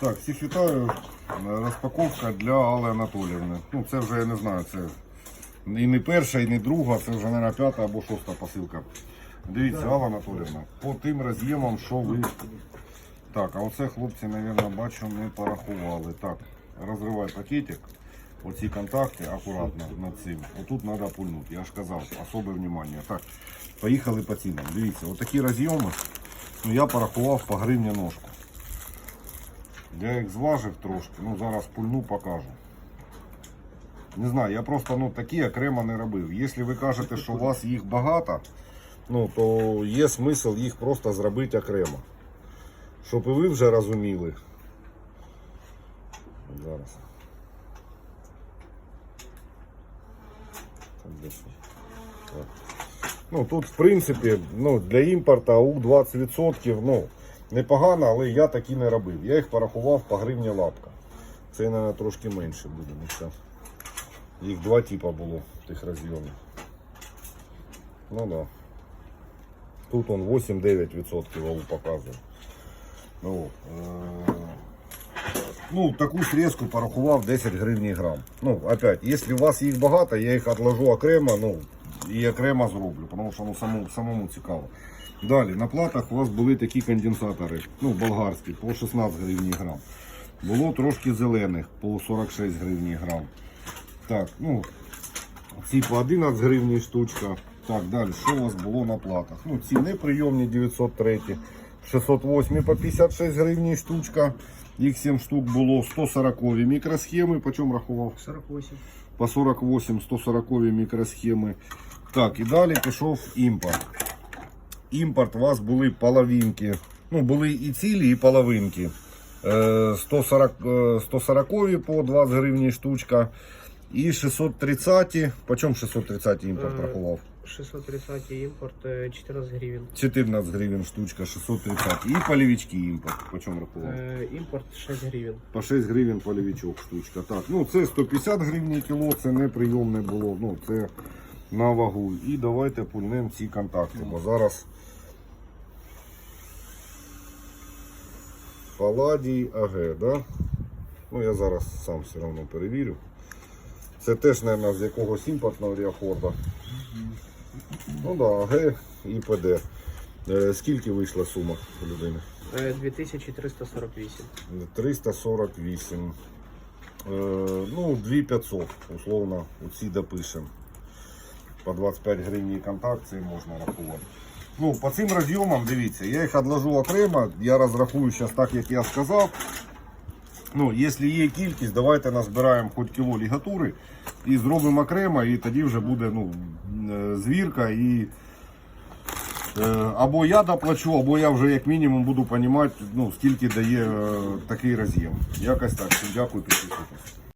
Так, всіх вітаю. Розпаковка для Алли Анатоліївни. Ну, це вже я не знаю, це і не перша, і не друга, це вже, мабуть, п'ята або шоста посилка. Дивіться, Алла Анатоліївна, по тим роз'ємам, що ви. Так, а оце хлопці, мабуть, бачу, не порахували. Так, розривай пакетик. Оці контакти акуратно над цим. Отут треба пульнути. Я ж казав, особе внимание. Так, поїхали по цінам. Дивіться, отакі роз'єми. Ну, я порахував по гривні ножку. Я їх зважив трошки, ну зараз пульну покажу. Не знаю, я просто ну, такі окремо не робив. Якщо ви кажете, що у вас їх багато, ну, то є смисл їх просто зробити окремо. Щоб і ви вже розуміли. Зараз. Ну, тут, в принципі, ну, для імпорту у 20%, ну, непогано, але я такі не робив. Я їх порахував по гривні лапка. Це, мабуть, трошки менше буде. Ну. Їх два типа було тих розйомів. Ну да. Тут он 8-9% АУ показує. Ну, е- ну, таку срезку порахував 10 гривень грам. Ну, опять, якщо у вас їх багато, я їх відложу окремо, ну, і окремо зроблю, тому що ну, самому, самому цікаво. Далі, на платах у вас були такі конденсатори, ну, болгарські, по 16 гривень грам. Було трошки зелених, по 46 гривень грам. Так, ну, ці по 11 гривень штучка. Так, далі, що у вас було на платах? Ну, ці неприйомні 903, 608 по 56 гривень штучка. Їх 7 штук було 140 мікросхеми. По чому рахував? 48. По 48 140 мікросхеми. Так, і далі пішов імпорт. Імпорт у вас були половинки. Ну, були і цілі, і половинки. Е, 140, е, 140 по 20 гривень штучка. І 630. По чому 630 імпорт Е, рахував? 630 імпорт е, 14 гривень. 14 гривень штучка, 630. І полівічки імпорт. По чому рахував? Е, Імпорт 6 гривень. По 6 гривень полівічок штучка. Так, ну це 150 гривень кіло, це неприйомне було. Ну, це на вагу. І давайте пульнемо ці контакти, бо зараз Паладій АГ, да? Ну я зараз сам все одно перевірю. Це теж, мабуть, з якогось імпортного ріахорда. Ну да, АГ і ПД. Е, Скільки вийшла сума у людини? Е, 2348. 348. Е, ну, 2500, условно, оці допишемо. По 25 гривень контакт це можна рахувати. Ну, по цим розйомам, дивіться, я їх відложу окремо, я розрахую зараз так, як я сказав. Ну, якщо є кількість, давайте назбираємо хоч кіло лігатури і зробимо окремо, і тоді вже буде ну, е, звірка і Е, Або я доплачу, або я вже як мінімум буду розуміти, ну, скільки дає е, такий роз'єм. Якось так. Дякую, підписуйтесь.